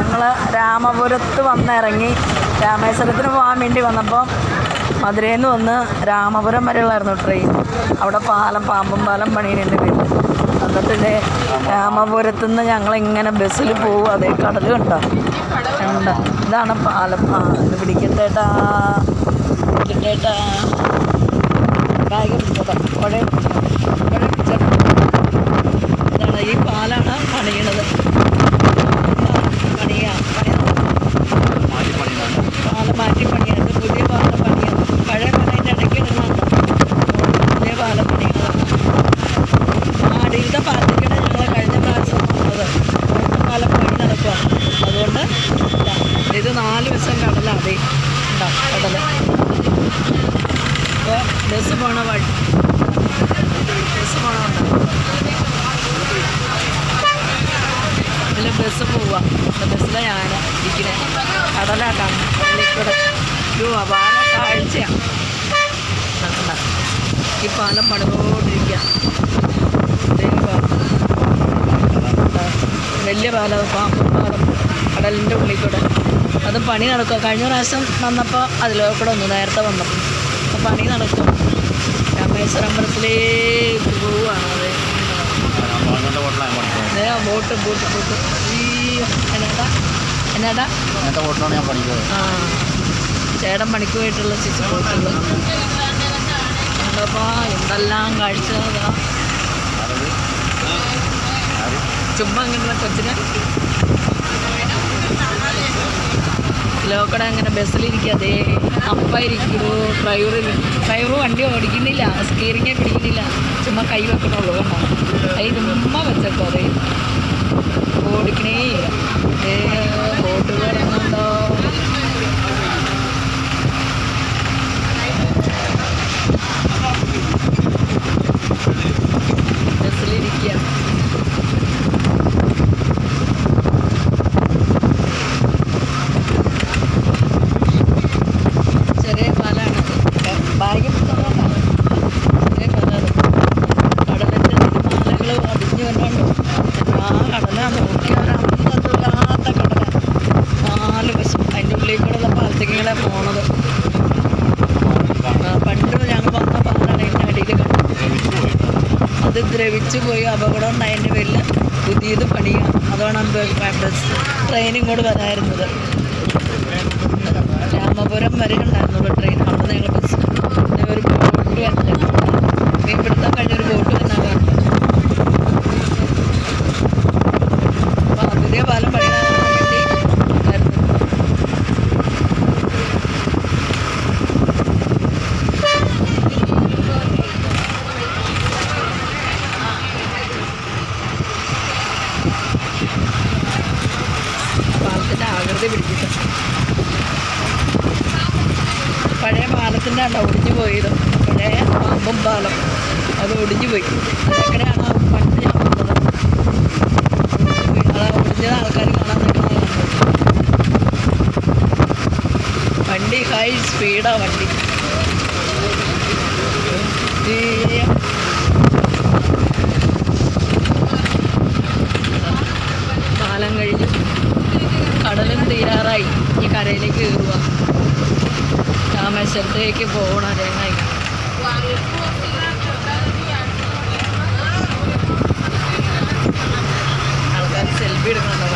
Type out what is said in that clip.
ഞങ്ങൾ രാമപുരത്ത് വന്നിറങ്ങി രാമേശ്വരത്തിന് പോകാൻ വേണ്ടി വന്നപ്പോൾ മധുരയിൽ നിന്ന് വന്ന് രാമപുരം വരെയുള്ളായിരുന്നു ട്രെയിൻ അവിടെ പാലം പാമ്പും പാലം പണിയുന്നുണ്ട് പേര് എന്നിട്ട് ഇതേ രാമപുരത്തു നിന്ന് ഞങ്ങളിങ്ങനെ ബസ്സിൽ പോകും അതേ കടൽ കണ്ടോ? കണ്ടോ? ഇതാണ് പാലം. ആ ഇത് പിടിക്കട്ടേട്ടാ. പിടിക്കട്ടേട്ടാ. കായിക പിടിക്കട്ടെ പുഴ പിടിച്ചോട്ടോ ഇതാണ് ഈ പാലാണ് പണിയണത് പണിയാ പണി പാലം മാറ്റി പണിയാണ് ഇത് പുതിയ പാലം പണിയാണ് പഴയ പണിയുടെ ഇടയ്ക്ക് ഇടുന്നതാണ് പുതിയ പാലം പണിയുന്നത് ആ അടിയിലത്തെ പാലത്തിലാണ് ഞങ്ങൾ കഴിഞ്ഞ പ്രാവശ്യം വന്നത് ഇവിടുത്തെ പാലം പണി നടക്കുക അതുകൊണ്ട് ഇതാ, ഇത് നാല് വശം കടലാണ് ദേ ഉണ്ടോ അപ്പോൾ ബസ് പോണ വഴി. ബസ് പോണ ഇതിൽ ബസ് പോവാ. ബസ്സിലാണ് ഞാൻ ഇരിക്കണേ. കടലാ കാണുന്നത് കടലിക്കൂടെ ഒരു അപാര കാഴ്ചയാണ് ഈ പാലം പണിതോണ്ടിരിക്കുക വലിയ പാലം പാമ്പ് പാലം കടലിന്റെ ഉള്ളിൽ കൂടെ അത് പണി നടക്കുക കഴിഞ്ഞ പ്രാവശ്യം വന്നപ്പോൾ അതിലൂടെ കൂടെ ഒന്ന് നേരത്തെ വന്നപ്പോൾ അപ്പോൾ പണി നടക്കും രാമേശ്വര അമ്പലത്തിലേ പോവുകയാണ് അത്. Boat boat boat. ഈ എന്നാടാ? എന്നാടാ? ആ. ചേട്ടൻ പണിക്ക് പോയിട്ടുള്ള ചേച്ചി ബോട്ടുകൾ കണ്ടപ്പോൾ എന്തെല്ലാം കാഴ്ച ചുമ്മാ അങ്ങനെ കൊച്ചിനെ. ലോക്കടെ അങ്ങനെ ബസ്സിലിരിക്കാതെ അപ്പ ഇരിക്കുന്നു ഡ്രൈവർ ഡ്രൈവർ വണ്ടി ഓടിക്കുന്നില്ല സ്റ്റിയറിങ്ങെ പിടിക്കുന്നില്ല. ചുമ്മാ കൈ വെക്കണുള്ളൂ കണ്ടോ? കൈ ചുമ്മാ വെച്ചേക്കോ അതെ. ഓടിക്കണേ ഏ ബോട്ട് കൂടെ ഇങ്ങനെ പോണത്. പണ്ട് ഞങ്ങൾ വന്ന പാലാണ് ഇതിന്റെ അടിയിൽ അത് ദ്രവിച്ചു പോയി അപകടം ഉണ്ടായതിന്റെ പേരിൽ പുതിയത് പണിയാണ് അതാണ് ബസ് ട്രെയിൻ ഇങ്ങോട്ട് വരായിരുന്നത് രാമപുരം വരെ ഉണ്ടായിരുന്നുള്ളൂ ട്രെയിൻ അവിടെ നിന്ന് ഞങ്ങൾ ബസ് പിന്നെ ഒരു ബോട്ട് വന്നിട്ട് മീൻപിടുത്തം കഴിഞ്ഞൊരു ബോട്ട് വന്നാൽ കാണുന്നത് അപ്പോൾ ആ പുതിയ പാലം പണിയാൻ വേണ്ടി ആയിരുന്നു പാലത്തിന്റെ ആകൃതി പിടിച്ചിട്ട് പഴയ പാലത്തിന്റെ അവിടെ ഒടിഞ്ഞു പോയത്. പഴയ പാമ്പും പാലം. അത് ഒടിഞ്ഞു പോയി. ആ പണ്ട് ഞാൻ വന്നത്. അത് ഒടിഞ്ഞത് ആൾക്കാർ കാണാൻ നിൽക്കുന്നതാണ് വണ്ടി ഹൈ സ്പീഡാ വണ്ടി. കാലം കഴിഞ്ഞു. കടലും തീരാറായി. ഈ കരയിലേക്ക് കയറുക രാമേശ്വരത്തേക്ക് പോകണം രേങ്ങായി ആൾക്കാർ സെൽഫി വന്ന്